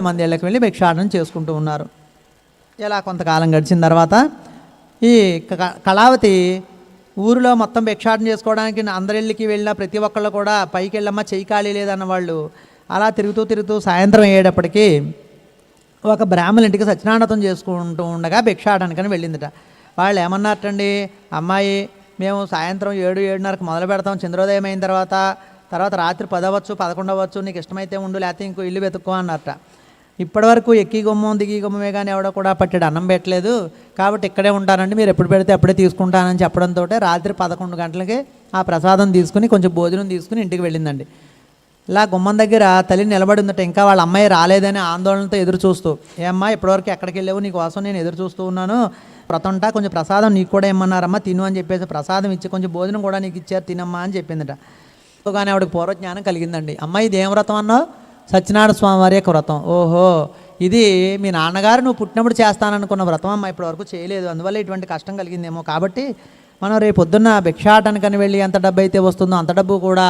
మంది ఇళ్ళకి వెళ్ళి భిక్షాటనం చేసుకుంటూ ఉన్నారు. ఇలా కొంతకాలం గడిచిన తర్వాత ఈ క- కళావతి ఊరిలో మొత్తం భిక్షాటన చేసుకోవడానికి అందరిళ్ళకి వెళ్ళిన ప్రతి ఒక్కళ్ళు కూడా పైకి వెళ్ళమ్మా చెయ్యి ఖాళీ లేదన్న వాళ్ళు అలా తిరుగుతూ తిరుగుతూ సాయంత్రం అయ్యేటప్పటికీ ఒక బ్రాహ్మణ ఇంటికి సత్యనానతం చేసుకుంటూ ఉండగా భిక్షాటనకని వెళ్ళిందిట. వాళ్ళు ఏమన్నారటండి? అమ్మాయి మేము సాయంత్రం ఏడు ఏడున్నరకు మొదలు పెడతాం చంద్రోదయం అయిన తర్వాత తర్వాత రాత్రి పదవచ్చు పదకొండవచ్చు నీకు ఇష్టమైతే ఉండు లేకపోతే ఇంకో ఇల్లు వెతుక్కో అన్నట్ట ఇప్పటివరకు ఎక్కి గుమ్మం దిగి గుమ్మమే కానీ ఎవడో కూడా పట్టాడు అన్నం పెట్టలేదు. కాబట్టి ఇక్కడే ఉంటానండి. మీరు ఎప్పుడు పెడితే అప్పుడే తీసుకుంటానని చెప్పడంతో రాత్రి పదకొండు గంటలకి ఆ ప్రసాదం తీసుకుని కొంచెం భోజనం తీసుకుని ఇంటికి వెళ్ళిందండి. ఇలా గుమ్మం దగ్గర తల్లి నిలబడి ఉందట ఇంకా వాళ్ళ అమ్మాయి రాలేదని ఆందోళనతో ఎదురు చూస్తూ ఏ ఇప్పటివరకు ఎక్కడికి వెళ్ళావు? నీ కోసం నేను ఎదురు చూస్తూ ఉన్నాను. ప్రతంట కొంచెం ప్రసాదం నీకు కూడా ఏమన్నారమ్మా తిను అని చెప్పేసి ప్రసాదం ఇచ్చి కొంచెం భోజనం కూడా నీకు ఇచ్చారు తినమ్మా అని చెప్పిందట. కానీ ఆవిడకి పూర్వజ్ఞానం కలిగిందండి. అమ్మాయి ఇది ఏం వ్రతం అన్నావు? సత్యనారాయణ స్వామి వారి యొక్క వ్రతం. ఓహో ఇది మీ నాన్నగారు నువ్వు పుట్టినప్పుడు చేస్తాననుకున్న వ్రతం అమ్మ ఇప్పటివరకు చేయలేదు. అందువల్ల ఇటువంటి కష్టం కలిగిందేమో. కాబట్టి మనం రేపు పొద్దున్న భిక్షాటనకని వెళ్ళి ఎంత డబ్బు అయితే వస్తుందో అంత డబ్బు కూడా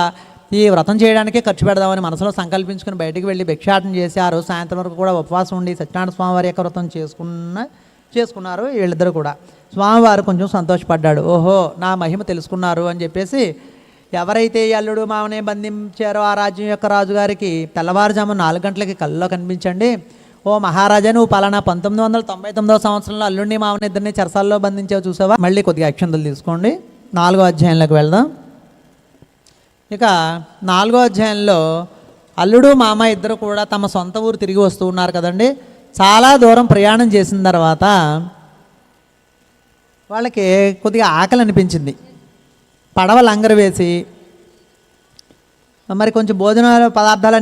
ఈ వ్రతం చేయడానికే ఖర్చు పెడదామని మనసులో సంకల్పించుకుని బయటికి వెళ్ళి భిక్షాటన చేసి ఆ రోజు సాయంత్రం వరకు కూడా ఉపవాసం ఉండి సత్యనారాయణ స్వామివారి యొక్క వ్రతం చేసుకున్న చేసుకున్నారు వీళ్ళిద్దరు కూడా. స్వామివారు కొంచెం సంతోషపడ్డాడు. ఓహో నా మహిమ తెలుసుకున్నారు అని చెప్పేసి ఎవరైతే ఈ అల్లుడు మామనే బంధించారో ఆ రాజ్యం యొక్క రాజుగారికి తెల్లవారుజాము నాలుగు గంటలకి కళ్ళలో కనిపించండి. ఓ మహారాజా నువ్వు పలానా పంతొమ్మిది వందల తొంభై తొమ్మిదవ సంవత్సరంలో అల్లుడిని మామని ఇద్దరిని చెరసాల్లో బంధించావు చూసావా? మళ్ళీ కొద్దిగా అక్షంతలు తీసుకోండి. నాలుగో అధ్యాయంలోకి వెళ్దాం. ఇక నాలుగో అధ్యాయంలో అల్లుడు మామ ఇద్దరు కూడా తమ సొంత ఊరు తిరిగి వస్తూ ఉన్నారు కదండి. చాలా దూరం ప్రయాణం చేసిన తర్వాత వాళ్ళకి కొద్దిగా ఆకలి అనిపించింది. పడవ లంగరు వేసి మరి కొంచెం భోజన పదార్థాలు